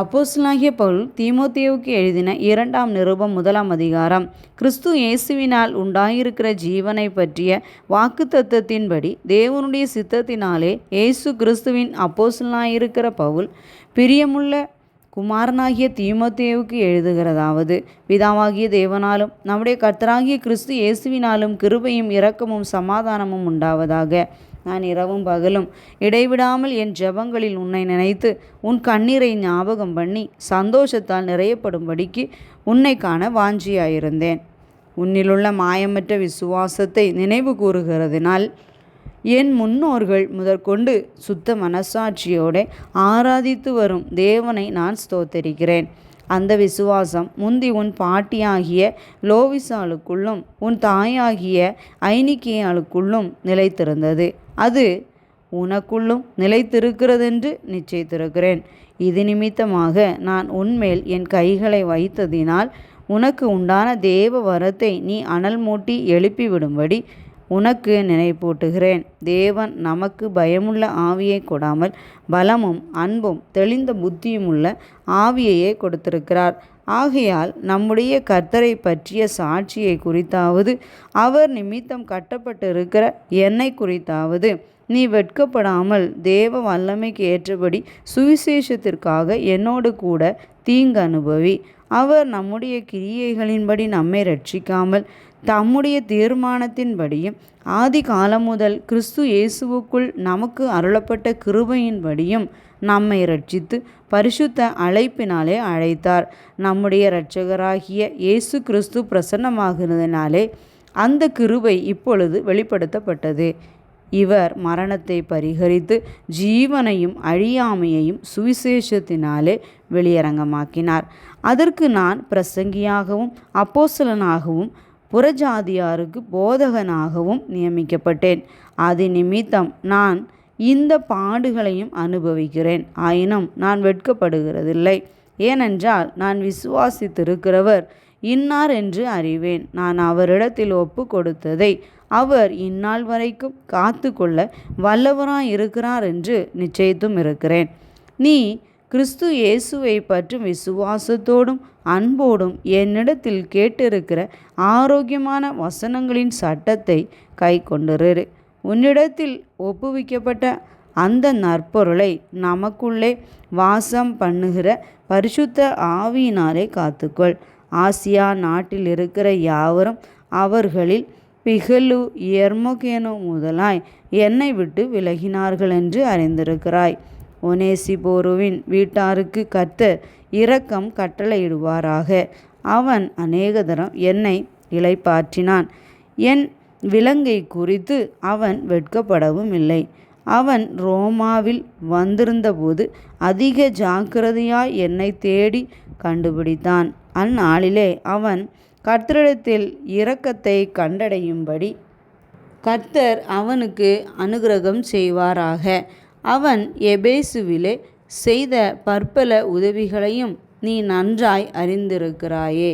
அப்போஸ்லாகிய பவுல் தீமோத்தேவுக்கு எழுதின இரண்டாம் நிருபம் முதலாம் அதிகாரம். கிறிஸ்து இயேசுவினால் உண்டாயிருக்கிற ஜீவனை பற்றிய வாக்குத்தத்தத்தின்படி தேவனுடைய சித்தத்தினாலே இயேசு கிறிஸ்துவின் அப்போஸ்லாயிருக்கிற பவுல் பிரியமுள்ள குமாரனாகிய தீமோத்தேவுக்கு எழுதுகிறதாவது. பிதாவாகிய தேவனாலும் நம்முடைய கர்த்தராகிய கிறிஸ்து இயேசுவினாலும் கிருபையும் இரக்கமும் சமாதானமும் உண்டாவதாக. நான் இரவும் பகலும் இடைவிடாமல் என் ஜெபங்களில் உன்னை நினைத்து உன் கண்ணீரை ஞாபகம் பண்ணி சந்தோஷத்தால் நிறையப்படும்படிக்கு உன்னை காண வாஞ்சியாயிருந்தேன். உன்னிலுள்ள மாயமற்ற விசுவாசத்தை நினைவு கூறுகிறதினால் என் முன்னோர்கள் முதற்கொண்டு சுத்த மனசாட்சியோடு ஆராதித்து வரும் தேவனை நான் ஸ்தோத்தரிக்கிறேன். அந்த விசுவாசம் முந்தி உன் பாட்டியாகிய லோவிசாளுக்குள்ளும் உன் தாயாகிய ஐனிக்கியாளுக்குள்ளும் நிலைத்திருந்தது. அது உனக்குள்ளும் நிலைத்திருக்கிறதென்று நிச்சயித்திருக்கிறேன். இது நிமித்தமாக நான் உன்மேல் என் கைகளை வைத்ததினால் உனக்கு உண்டான தேவ வரத்தை நீ அனல் மூட்டி எழுப்பிவிடும்படி உனக்கு நினைப்பூட்டுகிறேன். தேவன் நமக்கு பயமுள்ள ஆவியை கொடாமல் பலமும் அன்பும் தெளிந்த புத்தியுமுள்ள ஆவியையே கொடுத்திருக்கிறார். ஆகையால் நம்முடைய கர்த்தரை பற்றிய சாட்சியை குறித்தாவது அவர் நிமித்தம் கட்டப்பட்டிருக்கிற என்னை குறித்தாவது நீ வெட்கப்படாமல் தேவ வல்லமைக்கு ஏற்றபடி சுவிசேஷத்திற்காக என்னோடு கூட தீங்கு அனுபவி. அவர் நம்முடைய கிரியைகளின்படி நம்மை ரட்சிக்காமல் தம்முடைய தீர்மானத்தின்படியும் ஆதி காலம் முதல் கிறிஸ்து இயேசுவுக்குள் நமக்கு அருளப்பட்ட கிருபையின்படியும் நம்மை ரட்சித்து பரிசுத்த அழைப்பினாலே அழைத்தார். நம்முடைய இரட்சகராகிய இயேசு கிறிஸ்து பிரசன்னமாகிறதுனாலே அந்த கிருபை இப்பொழுது வெளிப்படுத்தப்பட்டது. இவர் மரணத்தை பரிகரித்து ஜீவனையும் அழியாமையையும் சுவிசேஷத்தினாலே வெளியரங்கமாக்கினார். அதற்கு நான் பிரசங்கியாகவும் அப்போசலனாகவும் புறஜாதியாருக்கு போதகனாகவும் நியமிக்கப்பட்டேன். அது நிமித்தம் நான் இந்த பாடுகளையும் அனுபவிக்கிறேன். ஆயினும் நான் வெட்கப்படுகிறதில்லை. ஏனென்றால் நான் விசுவாசித்திருக்கிறவர் இன்னார் என்று அறிவேன். நான் அவரிடத்தில் ஒப்பு கொடுத்ததை அவர் இந்நாள் வரைக்கும் காத்து கொள்ள வல்லவராய் இருக்கிறார் என்று நிச்சயித்தும் இருக்கிறேன். நீ கிறிஸ்து இயேசுவை பற்றும் விசுவாசத்தோடும் அன்போடும் என்னிடத்தில் கேட்டிருக்கிற ஆரோக்கியமான வசனங்களின் சட்டத்தை கை கொண்டுரு உன்னிடத்தில் ஒப்புவிக்கப்பட்ட அந்த நற்பொருளை நமக்குள்ளே வாசம் பண்ணுகிற பரிசுத்த ஆவியினாலே காத்துக்கொள். ஆசியா நாட்டில் இருக்கிற யாவரும் அவர்களில் பிகலு எர்மோகேனோ முதலாய் என்னை விட்டு விலகினார்கள் என்று அறிந்திருக்கிறாய். ஒனேசிபோருவின் வீட்டாருக்கு கர்த்தர் இரக்கம் கட்டளையிடுவாராக. அவன் அநேகதரம் என்னை இளைப்பாற்றினான். என் விலங்கை குறித்து அவன் வெட்கப்படவும் இல்லை அவன் ரோமாவில் வந்திருந்தபோது அதிக ஜாக்கிரதையாய் என்னை தேடி கண்டுபிடித்தான். அந்நாளிலே அவன் கர்த்தரிடத்தில் இரக்கத்தை கண்டடையும்படி கர்த்தர் அவனுக்கு அனுகிரகம் செய்வாராக. அவன் எபேசுவிலே செய்த பற்பல உதவிகளையும் நீ நன்றாய் அறிந்திருக்கிறாயே.